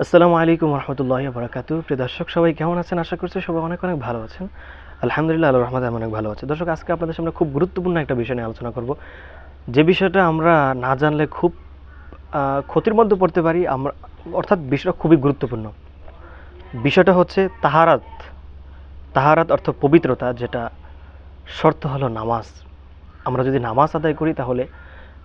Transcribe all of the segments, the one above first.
আসসালামু আলাইকুম রহমতুল্লাহ বরাকাতু প্রিয় দর্শক, সবাই কেমন আছেন? আশা করছি সবাই অনেক অনেক ভালো আছেন। আলহামদুলিল্লাহ আল্লাহ রহমত আমি অনেক ভালো আছে। দর্শক, আজকে আপনাদের সামনে খুব গুরুত্বপূর্ণ একটা বিষয় নিয়ে আলোচনা করব। যে বিষয়টা আমরা না জানলে খুব ক্ষতির মধ্যে পড়তে পারি, আমরা, অর্থাৎ বিষয়টা খুবই গুরুত্বপূর্ণ। বিষয়টা হচ্ছে তাহারাত। তাহারাত অর্থ পবিত্রতা, যেটা শর্ত হলো নামাজ। আমরা যদি নামাজ আদায় করি, তাহলে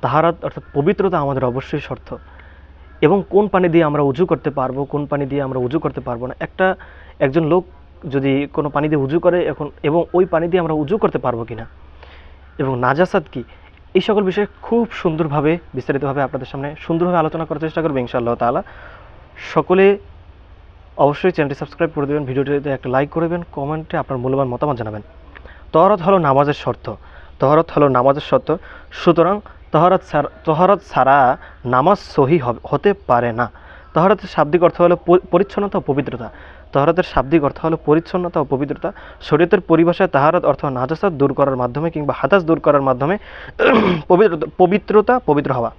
তাহারাত অর্থাৎ পবিত্রতা আমাদের অবশ্যই শর্ত। এবং কোন পানি দিয়ে আমরা উজু করতে পারব, কোন পানি দিয়ে আমরা উজু করতে পারব না। একটা, একজন লোক যদি কোনো পানি দিয়ে উজু করে, এখন, এবং ওই পানি দিয়ে আমরা উজু করতে পারব কিনা? এবং নাজাসাত কি? এই সকল বিষয়ে খুব সুন্দরভাবে, বিস্তারিতভাবে আপনাদের সামনে সুন্দরভাবে আলোচনা করার চেষ্টা করব ইনশাআল্লাহ তাআলা। সকলে অবশ্যই চ্যানেলটি সাবস্ক্রাইব করে দেবেন, ভিডিওটিতে একটা লাইক করে দেবেন, কমেন্টে আপনার মূল্যবান মতামত জানাবেন। তহরত হলো নামাজের শর্ত। তহরত হলো নামাজের শর্ত। সুতরাং তহরত তহরত ছাড়া নামাজ সহি হতে পারে না। তহরতের শাব্দিক অর্থ হলো পরিচ্ছন্নতা ও পবিত্রতা। তহরতের শাব্দিক অর্থ হলো পরিচ্ছন্নতা ও পবিত্রতা। শরীয়তের পরিভাষায় তাহারত অর্থ নাজাসাত দূর করার মাধ্যমে কিংবা হাদাস দূর করার মাধ্যমে পবিত্রতা পবিত্রতা, পবিত্র হওয়া।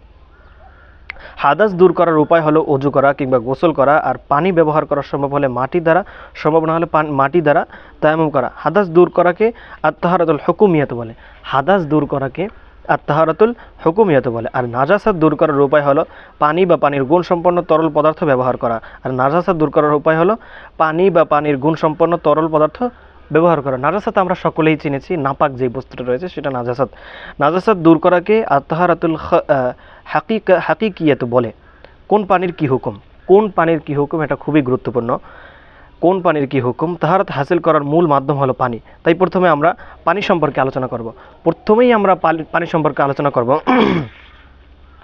হাদাস দূর করার উপায় হলো অজু করা কিংবা গোসল করা আর পানি ব্যবহার করা সম্ভব হলে মাটি দ্বারা, সম্ভব না হলে মাটি দ্বারা তায়ামুম করা। হাদাস দূর করাকে আত্মাহারাতুল হুকুমিয়াত বলে। হাদাস দূর করাকে আত্মাহারাতুল হুকুমিয়াত বলে, আর নাজাসাত দূর করার উপায় হলো পানি বা পানির গুণসম্পন্ন তরল পদার্থ ব্যবহার করা। আর নাজাসাত দূর করার উপায় হলো পানি বা পানির গুণসম্পন্ন তরল পদার্থ ব্যবহার করা। নাজাসাত আমরা সকলেই চিনেছি, নাপাক যে বস্তুটা রয়েছে সেটা নাজাসাত। নাজাসাত দূর করাকে আত্মাহারাতুল হাকিক, হাকিকিয়াত বলে, কোন পানির কি হুকুম? কোন পানির কি হুকুম? এটা খুবই গুরুত্বপূর্ণ। কোন পানির কি হুকুম তাহারাত হাসিল করার মূল মাধ্যম হলো পানি। তাই প্রথমে আমরা পানি সম্পর্কে আলোচনা করব। প্রথমেই আমরা পানি- সম্পর্কে আলোচনা করব।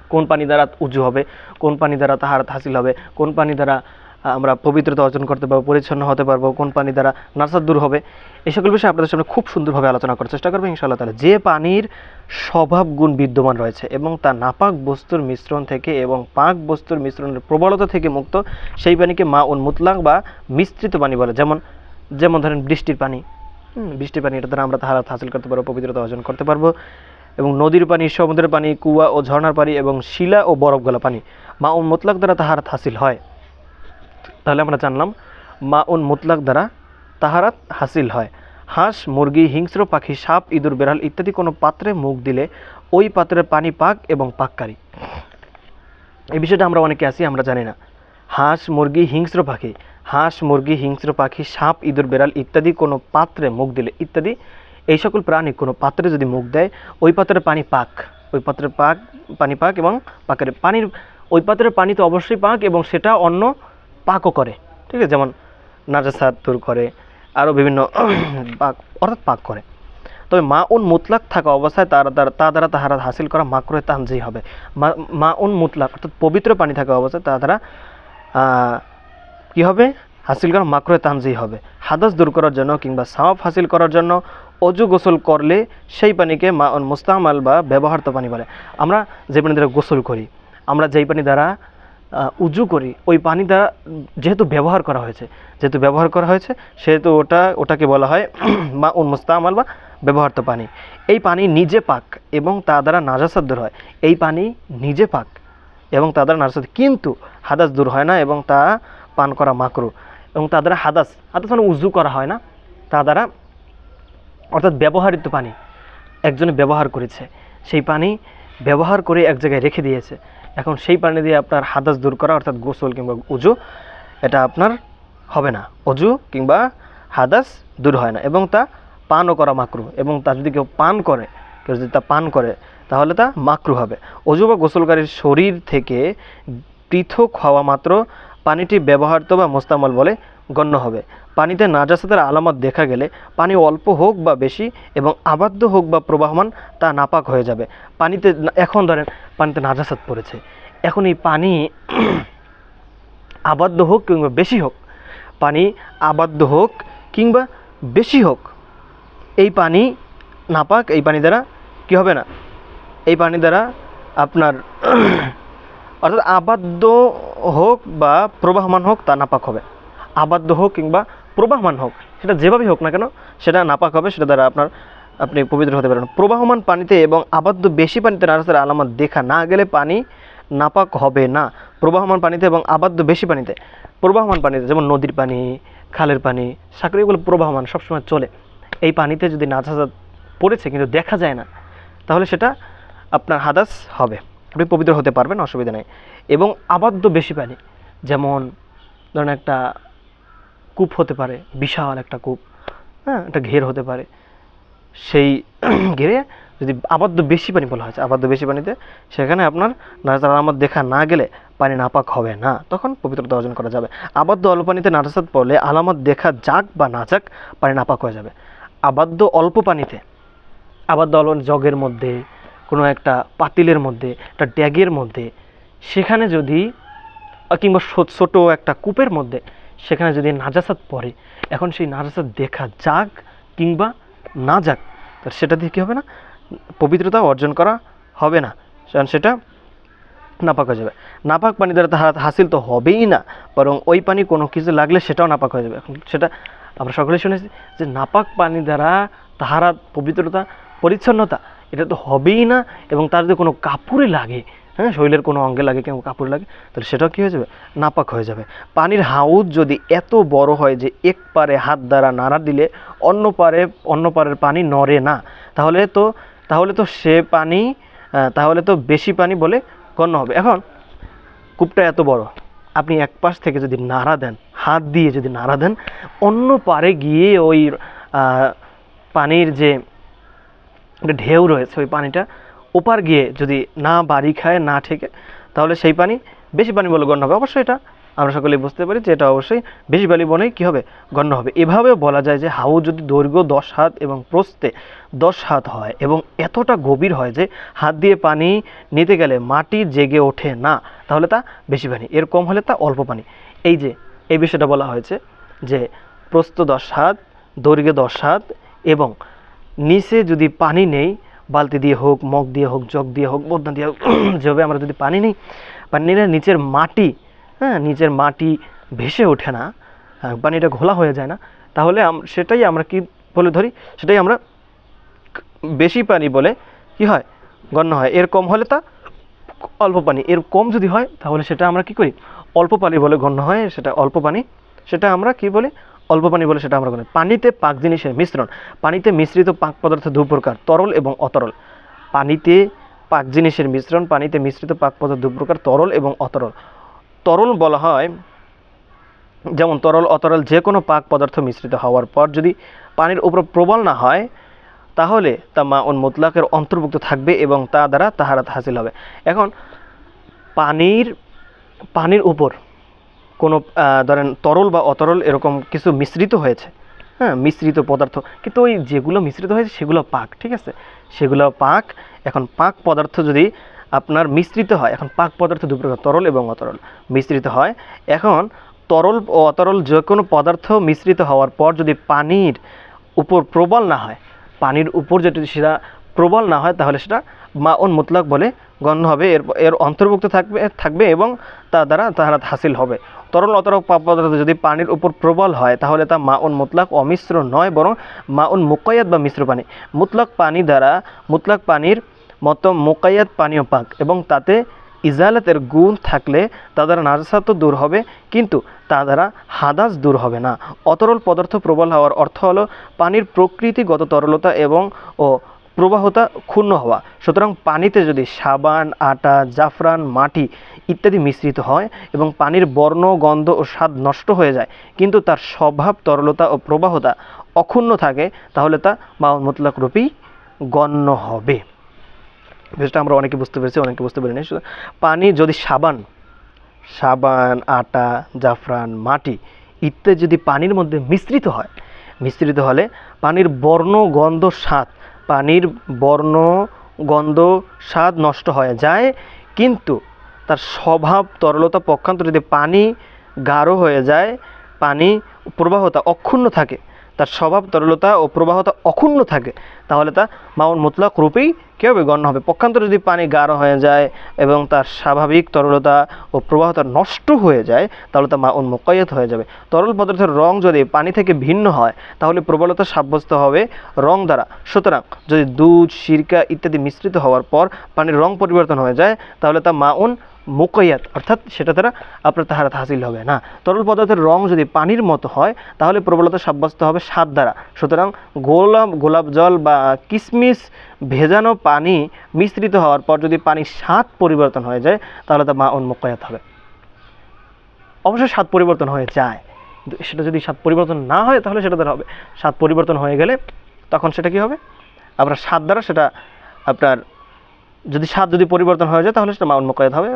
কোন পানি দ্বারা উজু হবে, কোন পানি দ্বারা তাহারাত হাসিল হবে, কোন পানি দ্বারা আমরা পবিত্রতা অর্জন করতে পারব, পরিচ্ছন্ন হতে পারব, কোন পানি দ্বারা নার্সার দূর হবে, এই সকল বিষয়ে আপনাদের সামনে খুব সুন্দরভাবে আলোচনা করার চেষ্টা করব, ইনশাআল্লাহ তাহলে যে পানির স্বভাব গুণ বিদ্যমান রয়েছে এবং তা নাপাক বস্তুর মিশ্রণ থেকে এবং পাক বস্তুর মিশ্রণের প্রবলতা থেকে মুক্ত, সেই পানিকে মা উন মুতলাক বা মিশ্রিত পানি বলে। যেমন যেমন ধরেন বৃষ্টির পানি। বৃষ্টির পানি এটা দ্বারা আমরা তাহারাত হাসিল করতে পারব, পবিত্রতা অর্জন করতে পারব। এবং নদীর পানি, সমুদ্রের পানি, কুয়া ও ঝর্ণার পানি এবং শিলা ও বরফ গলা পানি মা উন মুতলাক দ্বারা তাহারাত হাসিল হয়। তাহলে আমরা জানলাম মা উন মুতলাক দ্বারা তাহারাত হাসিল হয়। হাঁস, মুরগি, হিংস্র পাখি, সাপ, ইঁদুর, বেড়াল ইত্যাদি কোনো পাত্রে মুখ দিলে ওই পাত্রের পানি পাক এবং পাককারী। এই বিষয়টা আমরা অনেকে আছি, আমরা জানি না। হাঁস, মুরগি, হিংস্র পাখি। হাঁস, মুরগি, হিংস্র পাখি, সাপ, ইঁদুর, বেড়াল ইত্যাদি কোনো পাত্রে মুখ দিলে, ইত্যাদি, এই সকল প্রাণী কোনো পাত্রে যদি মুখ দেয়, ওই পাত্রের পানি পাক। ওই পাত্রের পাক, পানি পাক এবং পাকের পানির, ওই পাত্রের পানি তো অবশ্যই পাক এবং সেটা অন্য পাকও করে, ঠিক আছে? যেমন নাজাসাত দূর করে আরও বিভিন্ন পাক, অর্থাৎ পাক করে। তবে মা উন মুতলাক থাকা অবস্থায় তার দ্বারা, তা দ্বারা তাহারা হাসিল করা মাকড়ে তানজেই হবে। মা- উন মুতলাক, অর্থাৎ পবিত্র পানি থাকা অবস্থায় তা দ্বারা কি হবে? হাসিল করা মাকড়ে তানজেই হবে। হাদাস দূর করার জন্য কিংবা সাওয়াব হাসিল করার জন্য অজু গোসল করলে সেই পানিকে মা উন মুস্তামাল বা ব্যবহৃত পানি বলে। আমরা যে পানি দ্বারা গোসল করি, আমরা যেই পানি দ্বারা উজু করি, ওই পানি দ্বারা যেহেতু ব্যবহার করা হয়েছে, যেহেতু ব্যবহার করা হয়েছে, সেহেতু ওটা, ওটাকে বলা হয় মা উন মুস্তামাল বা ব্যবহৃত পানি। এই পানি নিজে পাক এবং তা দ্বারা নাজাসাত দূর হয়। এই পানি নিজে পাক এবং তা দ্বারা নাজাসাত কিন্তু হাদাস দূর হয় না এবং তা পান করা মাকরু এবং তা দ্বারা হাদাস হাদাস মানে উজু করা হয় না, তা দ্বারা অর্থাৎ ব্যবহৃত পানি একজনে ব্যবহার করেছে। সেই পানি ব্যবহার করে এক জায়গায় রেখে দিয়েছে। এখন সেই পানি দিয়ে আপনার হাদাস দূর করা, অর্থাৎ গোসল কিংবা উজু, এটা আপনার হবে না। অজু কিংবা হাদাস দূর হয় না। এবং তা পানও করা মাকরু। এবং তা যদি কেউ পান করে, কেউ যদি তা পান করে, তাহলে তা মাকরু হবে। অজু বা গোসলকারীর শরীর থেকে পৃথক হওয়া মাত্র পানিটি ব্যবহার তো বা মোস্তামল বলে গণ্য হবে। পানিতে নাজাসাতের আলামত দেখা গেলে পানি অল্প হোক বা বেশি এবং আবাদ্য হোক বা প্রবাহমান তা নাপাক হয়ে যাবে। পানিতে এখন ধরেন পানিতে নাজাসাত পড়েছে। এখন এই পানি আবাদ্য হোক কিংবা বেশি হোক, পানি আবাদ্য হোক কিংবা বেশি হোক, এই পানি নাপাক, এই পানি দ্বারা কি হবে না? এই পানি দ্বারা আপনার অর্থাৎ আবাদ্য হোক বা প্রবাহমান হোক তা নাপাক হবে। আবাদ্য হোক কিংবা প্রবাহমান হোক, সেটা যেভাবেই হোক না কেন, সেটা নাপাক হবে, সেটা দ্বারা আপনার, আপনি পবিত্র হতে পারেন প্রবাহমান পানিতে এবং আবদ্ধ বেশি পানিতে নারাজের আলামত দেখা না গেলে পানি নাপাক হবে না। প্রবাহমান পানিতে এবং আবাদ্য বেশি পানিতে। প্রবাহমান পানিতে, যেমন নদীর পানি, খালের পানি সাগর এগুলো প্রবাহমান, সবসময় চলে। এই পানিতে যদি নাজাসাত পড়েছে কিন্তু দেখা যায় না, তাহলে সেটা আপনার হাদাস হবে। আপনি পবিত্র হতে পারবেন, অসুবিধা নেই। এবং আবাদ্য বেশি পানি, যেমন ধরেন একটা কূপ হতে পারে, বিশাল একটা কূপ হ্যাঁ একটা ঘের হতে পারে। সেই ঘেরে যদি আবদ্ধ বেশি পানি বলা হয়েছে আবদ্ধ বেশি পানিতে, সেখানে আপনার নাজার আলামত দেখা না গেলে পানি নাপাক হবে না। তখন পবিত্রতা অর্জন করা যাবে। আবদ্ধ অল্প পানিতে নাজাসাত পড়লে আলামত দেখা যাক বা না যাক, পানি নাপাক হয়ে যাবে। আবদ্ধ অল্প পানিতে, আবদ্ধ অল্প জগের মধ্যে, কোনো একটা পাতিলের মধ্যে, একটা ড্যাগের মধ্যে, সেখানে যদি, কিংবা ছোট একটা কূপের মধ্যে সেখানে যদি নাজাসাত পড়ে, এখন সেই নাজাসাত দেখা যাক কিংবা না যাক, তাহলে সেটা দিয়ে কী হবে না? পবিত্রতা অর্জন করা হবে না। কারণ সেটা নাপাক হয়ে যাবে। নাপাক পানি দ্বারা তাহার হাসিল তো হবেই না, বরং ওই পানি কোনো কিছু লাগলে সেটাও নাপাক হয়ে যাবে। এখন সেটা আমরা সকলেই শুনেছি যে নাপাক পানি দ্বারা তাহারা পবিত্রতা, পরিচ্ছন্নতা, এটা তো হবেই না এবং তার যদি কোনো কাপড়ে লাগে হ্যাঁ শরীরের কোনো অঙ্গে লাগে কিংবা কাপড় লাগে, তাহলে সেটাও কী হয়ে যাবে? নাপাক হয়ে যাবে। পানির হাউদ যদি এত বড় হয় যে এক পারে হাত দ্বারা নাড়া দিলে অন্য পারে, অন্য পারের পানি নড়ে না, তাহলে তো তাহলে তো সে পানি তাহলে তো বেশি পানি বলে গণ্য হবে। এখন, কূপটা এত বড়, আপনি এক পাশ থেকে যদি নাড়া দেন, হাত দিয়ে যদি নাড়া দেন, অন্য পারে গিয়ে ওই পানির যে ঢেউ রয়েছে, ওই পানিটা ওপার গিয়ে যদি না বাড়ি খায়, না ঠেকে, তাহলে সেই পানি বেশি পানি বলে গণ্য হবে। অবশ্যই এটা আমরা সকলেই বুঝতে পারি যে এটা অবশ্যই বেশি পানি বলেই কী হবে? গণ্য হবে। এভাবে বলা যায় যে হাউ যদি দৈর্ঘ্য দশ হাত এবং প্রস্থে দশ হাত হয় এবং এতটা গভীর হয় যে হাত দিয়ে পানি নিতে গেলে মাটি জেগে ওঠে না, তাহলে তা বেশি পানি। এর কম হলে তা অল্প পানি। এই যে, এই বিষয়টা বলা হয়েছে যে প্রস্থ দশ হাত, দৈর্ঘ্যে দশ হাত এবং নিচে যদি পানি নেই বালতি দিয়ে হোক মগ দিয়ে হোক জগ দিয়ে হোক বদনা দিয়ে হোক যেভাবে আমরা যদি পানি নিই পানি নিলে নিচের মাটি হ্যাঁ নিচের মাটি ভেসে ওঠে না হ্যাঁ, পানিটা ঘোলা হয়ে যায় না তাহলে সেটাই আমরা কি বলে ধরি? সেটাই আমরা বেশি পানি বলে কি হয়? গণ্য হয়। এর কম হলে তা অল্প পানি। এর কম যদি হয় তাহলে সেটা আমরা কি করি? অল্প পানি বলে গণ্য হয় সেটা অল্প পানি। সেটা আমরা কি বলি? অল্প পানি বলে সেটা আমরা করি। পানিতে পাক জিনিসের মিশ্রণ। পানিতে মিশ্রিত পাক পদার্থ দু প্রকার তরল এবং অতরল। পানিতে পাক জিনিসের মিশ্রণ, পানিতে মিশ্রিত পাক পদার্থ দু প্রকার তরল এবং অতরল। তরল বলা হয়, যেমন তরল, অতরল যে কোনো পাক পদার্থ মিশ্রিত হওয়ার পর যদি পানির উপর প্রবল না হয়, তাহলে তা মা উন মুতলাকের অন্তর্ভুক্ত থাকবে এবং তা দ্বারা তাহারাত হাসিল হবে। এখন পানির পানির উপর কোনো ধরেন তরল বা অতরল এরকম কিছু মিশ্রিত হয়েছে হ্যাঁ মিশ্রিত পদার্থ। কিন্তু ওই যেগুলো মিশ্রিত হয়েছে সেগুলো পাক, ঠিক আছে? সেগুলো পাক, এখন পাক পদার্থ যদি আপনার মিশ্রিত হয়, এখন পাক পদার্থ দু প্রকার, তরল এবং অতরল। মিশ্রিত হয়, এখন তরল ও অতরল যে কোনো পদার্থ মিশ্রিত হওয়ার পর যদি পানির উপর প্রবল না হয়, পানির উপর যদি সেটা প্রবল না হয়, তাহলে সেটা মাউন মুতলাক বলে গণ্য হবে। এর এর অন্তর্ভুক্ত থাকবে থাকবে এবং তা দ্বারা তাহারা হাসিল হবে। তরল অতরল পাক পদার্থ যদি পানির উপর প্রবল হয়, তাহলে তা মাউন মুতলাক অমিশ্র নয়, বরং মাউন মুকায়াত বা মিশ্র পানি। মুতলাক পানি দ্বারা, মুতলাক পানির মতো মোকায়াত পানীয় পাক, এবং তাতে ইজালাতের গুণ থাকলে তা দ্বারা তো দূর হবে, কিন্তু তা দ্বারা হাদাস দূর হবে না। অতরল পদার্থ প্রবল হওয়ার অর্থ হলো পানির প্রকৃতিগত তরলতা এবং ও প্রবাহতা ক্ষুণ্ণ হওয়া। সুতরাং পানিতে যদি সাবান, আটা, জাফরান, মাটি ইত্যাদি মিশ্রিত হয় এবং পানির বর্ণ, গন্ধ ও স্বাদ নষ্ট হয়ে যায়, কিন্তু তার স্বভাব, তরলতা ও প্রবাহতা অক্ষুণ্ণ থাকে, তাহলে তা মাউন মুতলাক রূপেই গণ্য হবে। বিষয়টা আমরা অনেকে বুঝতে পেরেছি, অনেকে বুঝতে পারিনি। পানি যদি সাবান সাবান, আটা, জাফরান, মাটি ইত্যাদি যদি পানির মধ্যে মিশ্রিত হয়, মিশ্রিত হলে পানির বর্ণ, গন্ধ, স্বাদ পানির বর্ণ, গন্ধ, স্বাদ নষ্ট হয়ে যায়, কিন্তু তার স্বভাব, তরলতা, পক্ষান্তর যদি পানি গাঢ় হয়ে যায়, পানি প্রবাহতা অক্ষুণ্ণ থাকে তার স্বভাব, তরলতা ও প্রবাহতা অক্ষুণ্ণ থাকে, তাহলে তা মাউন মুতলাক রূপেই কী হবে গণ্য হবে। পক্ষান্তরে যদি পানি গাঢ় হয়ে যায় এবং তার স্বাভাবিক তরলতা ও প্রবাহতা নষ্ট হয়ে যায়, তাহলে তা মাউন মোকাইয়াত হয়ে যাবে। তরল পদার্থের রং যদি পানি থেকে ভিন্ন হয়, তাহলে প্রবলতা সাব্যস্ত হবে রং দ্বারা। সুতরাং যদি দুধ, সিরকা ইত্যাদি মিশ্রিত হওয়ার পর পানির রং পরিবর্তন হয়ে যায়, তাহলে তা মাউন মোকয়াত অর্থাৎ সেটা দ্বারা আপনার তাহারাত হাসিল হবে। না, তরল পদার্থের রং যদি পানির মতো হয়, তাহলে প্রবলতা সাব্যস্ত হবে স্বাদ দ্বারা। সুতরাং গোলাপ গোলাপ জল বা কিসমিস ভেজানো পানি মিশ্রিত হওয়ার পর যদি পানির স্বাদ পরিবর্তন হয়ে যায়, তাহলে তা মা উন্মুকায়াত হবে। অবশ্যই স্বাদ পরিবর্তন হয়ে যায়। সেটা যদি স্বাদ পরিবর্তন না হয়, তাহলে সেটা দ্বারা হবে। স্বাদ পরিবর্তন হয়ে গেলে তখন সেটা কি হবে? আপনার স্বাদ দ্বারা সেটা আপনার যদি স্বাদ যদি পরিবর্তন হয়ে যায়, তাহলে সেটা মা উন্মুকায়াত হবে।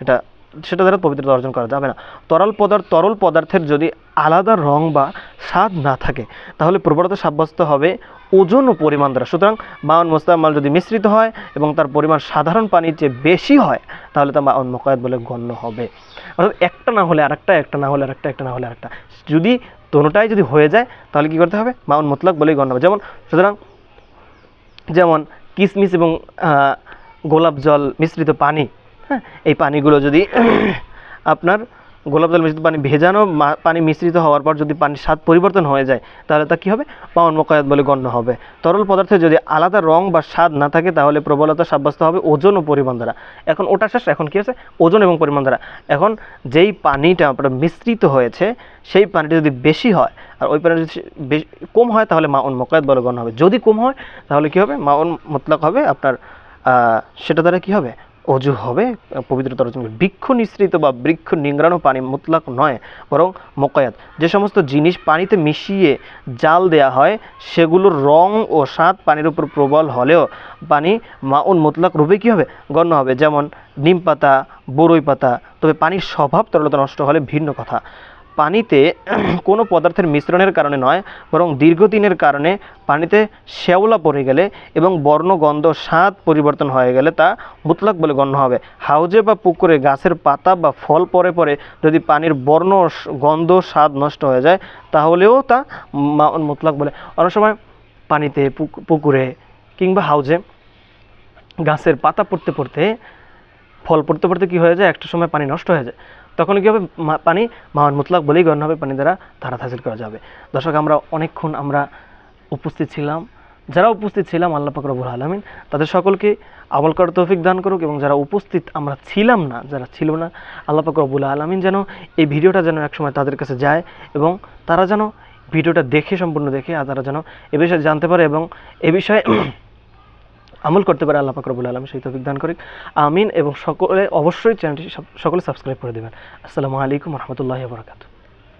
এটা, সেটা দ্বারা পবিত্রতা অর্জন করা যাবে না। তরল পদার্থ তরল পদার্থের যদি আলাদা রং বা স্বাদ না থাকে, তাহলে প্রবণতা সাব্যস্ত হবে ওজন ও পরিমাণ দ্বারা। সুতরাং মাউন মোস্তামাল যদি মিশ্রিত হয় এবং তার পরিমাণ সাধারণ পানির চেয়ে বেশি হয়, তাহলে তা মাউন মোকায়ত বলে গণ্য হবে। অর্থাৎ একটা না হলে আরেকটা, একটা না হলে আরেকটা, একটা না হলে আরেকটা। যদি দোনোটাই যদি হয়ে যায়, তাহলে কি করতে হবে? মাউন মোতলাক বলেই গণ্য হবে। যেমন, সুতরাং, যেমন কিশমিশ এবং গোলাপ জল মিশ্রিত পানি হ্যাঁ এই পানিগুলো যদি আপনার গোলাপ জল মিশ্রিত পানি ভেজানো পানি মিশ্রিত হওয়ার পর যদি পানির স্বাদ পরিবর্তন হয়ে যায়, তাহলে তা কী হবে? পাওয়ান মোকায়াত বলে গণ্য হবে। তরল পদার্থে যদি আলাদা রং বা স্বাদ না থাকে, তাহলে প্রবলতা সাব্যস্ত হবে ওজন ও পরিমাণ দ্বারা। এখন ওটা শেষ, এখন কী আছে ওজন এবং পরিমাণ দ্বারা। এখন যেই পানিটা আপনার মিশ্রিত হয়েছে, সেই পানিটা যদি বেশি হয়, আর ওই পানি যদি কম হয়, তাহলে মাউন মোকায়াত বলে গণ্য হবে। যদি কম হয়, তাহলে কী হবে? মাউন মতলাক হবে আপনার সেটা দ্বারা কী হবে? অজু হবে, পবিত্রতা অর্জন। বৃক্ষ নিঃসৃত বা বৃক্ষ নিংড়ানো পানি মুতলাক নয়, বরং মোকায়াত। যে সমস্ত জিনিস পানিতে মিশিয়ে জাল দেয়া হয়, সেগুলোর রং ও স্বাদ পানির উপর প্রবল হলেও পানি মাউন মুতলাক রূপে কী হবে? গণ্য হবে। যেমন নিম পাতা, বরই পাতা, তবে পানির স্বভাব তরলতা নষ্ট হলে ভিন্ন কথা। পানিতে কোনো পদার্থের মিশ্রণের কারণে নয়, বরং দীর্ঘদিনের কারণে পানিতে শ্যাওলা পড়ে গেলে এবং বর্ণ, গন্ধ, স্বাদ পরিবর্তন হয়ে গেলে তা মুতলাক বলে গণ্য হবে। হাউজে বা পুকুরে গাছের পাতা বা ফল পরে পরে যদি পানির বর্ণ, গন্ধ, স্বাদ নষ্ট হয়ে যায়, তাহলেও তা মুতলাক বলে। অনেক সময় পানিতে পুকুরে কিংবা হাউজে গাছের পাতা পড়তে পড়তে, ফল পড়তে পড়তে কী হয়ে যায়? একটা সময় পানি নষ্ট হয়ে যায়। তখন কী হবে? পানি, মাওয়ান মুতলাক বলেই গণ্য হবে, পানি দ্বারা ধারা হাসিল করা যাবে। দর্শক, আমরা অনেকক্ষণ আমরা উপস্থিত ছিলাম। যারা উপস্থিত ছিলাম, আল্লাহ পাক রব্বুল আলমিন, তাদের সকলকে আমল করার তৌফিক দান করুক এবং যারা উপস্থিত আমরা ছিলাম না, যারা ছিল না, আল্লাহ পাক রব্বুল আলমিন যেন এই ভিডিওটা যেন একসময় তাদের কাছে যায় এবং তারা যেন ভিডিওটা দেখে, সম্পূর্ণ দেখে, আর তারা যেন এ বিষয়ে জানতে পারে এবং এ বিষয়ে আমল করতে পারে আল্লাহ পাকরবুল আলম সেই তফিক দান করি আমিন এবং সকলে অবশ্যই চ্যানেলটি সকলে সাবস্ক্রাইব করে দেবেন। আসসালামু আলাইকুম রহমতুল্লাহ বরকাত